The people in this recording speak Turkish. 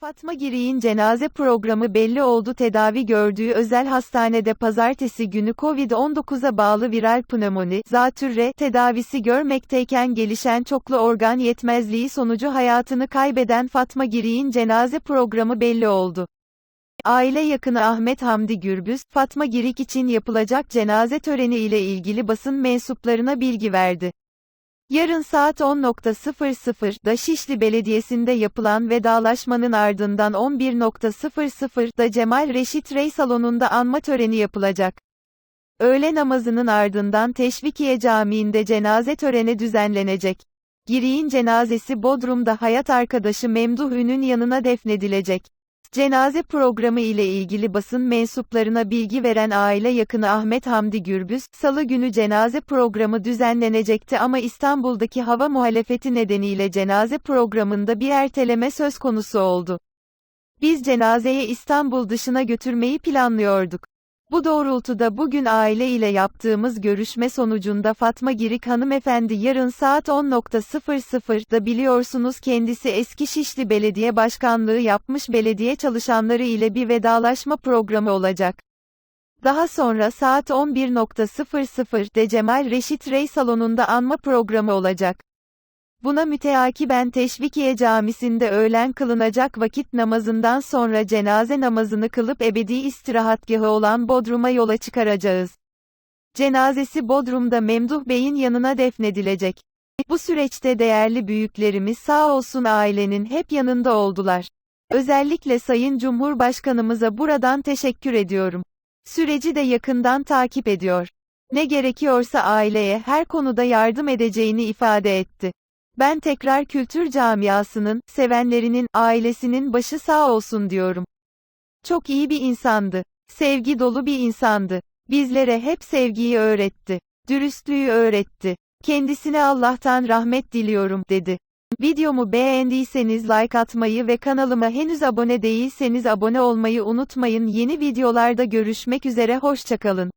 Fatma Girik'in cenaze programı belli oldu tedavi gördüğü özel hastanede pazartesi günü Covid-19'a bağlı viral pnömoni, zatürre, tedavisi görmekteyken gelişen çoklu organ yetmezliği sonucu hayatını kaybeden Fatma Girik'in cenaze programı belli oldu. Aile yakını Ahmet Hamdi Gürbüz, Fatma Girik için yapılacak cenaze töreni ile ilgili basın mensuplarına bilgi verdi. Yarın saat 10.00'da Şişli Belediyesi'nde yapılan vedalaşmanın ardından 11.00'da Cemal Reşit Rey salonunda anma töreni yapılacak. Öğle namazının ardından Teşvikiye Camii'nde cenaze töreni düzenlenecek. Girik'in cenazesi Bodrum'da hayat arkadaşı Memduh Ün'ün yanına defnedilecek. Cenaze programı ile ilgili basın mensuplarına bilgi veren aile yakını Ahmet Hamdi Gürbüz, salı günü cenaze programı düzenlenecekti ama İstanbul'daki hava muhalefeti nedeniyle cenaze programında bir erteleme söz konusu oldu. Biz cenazeyi İstanbul dışına götürmeyi planlıyorduk. Bu doğrultuda bugün aile ile yaptığımız görüşme sonucunda Fatma Girik hanımefendi yarın saat 10.00'da biliyorsunuz kendisi eski Şişli Belediye Başkanlığı yapmış belediye çalışanları ile bir vedalaşma programı olacak. Daha sonra saat 11.00'de Cemal Reşit Rey salonunda anma programı olacak. Buna müteakiben Teşvikiye Camisi'nde öğlen kılınacak vakit namazından sonra cenaze namazını kılıp ebedi istirahatgahı olan Bodrum'a yola çıkaracağız. Cenazesi Bodrum'da Memduh Bey'in yanına defnedilecek. Bu süreçte değerli büyüklerimiz sağ olsun ailenin hep yanında oldular. Özellikle Sayın Cumhurbaşkanımıza buradan teşekkür ediyorum. Süreci de yakından takip ediyor. Ne gerekiyorsa aileye her konuda yardım edeceğini ifade etti. Ben tekrar kültür camiasının, sevenlerinin, ailesinin başı sağ olsun diyorum. Çok iyi bir insandı. Sevgi dolu bir insandı. Bizlere hep sevgiyi öğretti. Dürüstlüğü öğretti. Kendisine Allah'tan rahmet diliyorum, dedi. Videomu beğendiyseniz like atmayı ve kanalıma henüz abone değilseniz abone olmayı unutmayın. Yeni videolarda görüşmek üzere hoşçakalın.